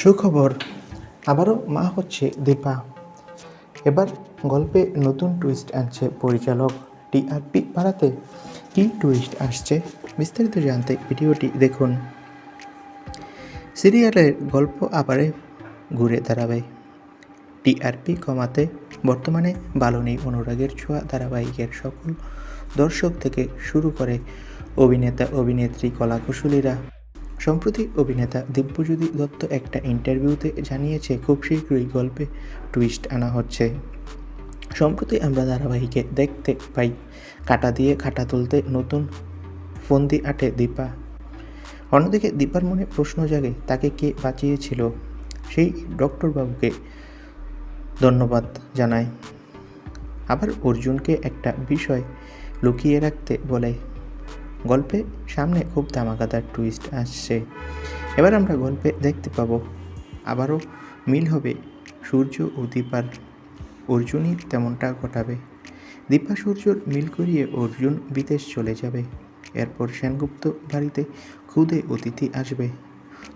সুখবর। আবারও মা হচ্ছে দীপা। এবার গল্পে নতুন টুইস্ট আনছে পরিচালক টিআরপি বাড়াতে কী টুইস্ট আসছে বিস্তারিত জানতে ভিডিওটি দেখুন। সিরিয়ালের গল্প আবারে ঘুরে দাঁড়াবে। টিআরপি কমাতে বর্তমানে বালনী অনুরাগের ছোঁয়া ধারাবাহিকের সকল দর্শক থেকে শুরু করে অভিনেতা, অভিনেত্রী, কলাকুশলীরা সম্প্রতি অভিনেতা দিব্যজ্যোতি দত্ত একটা ইন্টারভিউতে জানিয়েছে, খুব শীঘ্রই গল্পে টুইস্ট আনা হচ্ছে। সম্প্রতি আমরা ধারাবাহিকে দেখতে পাই, কাটা দিয়ে খাটা তুলতে নতুন ফন্দি আটে দীপা। অন্যদিকে দীপার মনে প্রশ্ন জাগে, তাকে কে বাঁচিয়েছিল? সেই ডক্টরবাবুকে ধন্যবাদ জানায়। আবার অর্জুনকে একটা বিষয় লুকিয়ে রাখতে বলে গল্পে সামনে খুব ধামাকাদার টুইস্ট আসছে। এবার আমরা গল্পে দেখতে পাবো। আবারও মিল হবে সূর্য ও দীপার। অর্জুনই তেমনটা ঘটাবে। দীপা সূর্যর মিল করিয়ে অর্জুন বিদেশ চলে যাবে। এরপর সেনগুপ্ত বাড়িতে খুদে অতিথি আসবে।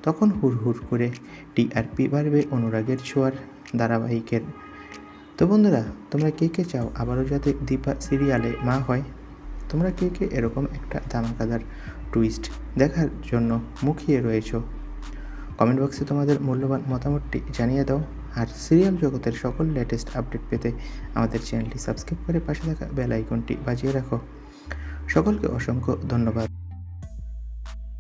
তখন হুড় হুড় করে টিআরপি বাড়বে অনুরাগের ছোঁয়ার ধারাবাহিকের। তো বন্ধুরা, তোমরা কে কে চাও আবারও যাতে দীপা সিরিয়ালে মা হয়? তোমরা কে কে এরকম একটা ধামাকাদার টুইস্ট দেখার জন্য মুখিয়ে রয়েছো? কমেন্ট বক্সে তোমাদের মূল্যবান মতামতটি জানিয়ে দাও। আর সিরিয়াল জগতের সকল লেটেস্ট আপডেট পেতে আমাদের চ্যানেলটি সাবস্ক্রাইব করে পাশে থাকা বেল আইকনটি বাজিয়ে রাখো। সকলকে অসংখ্য ধন্যবাদ।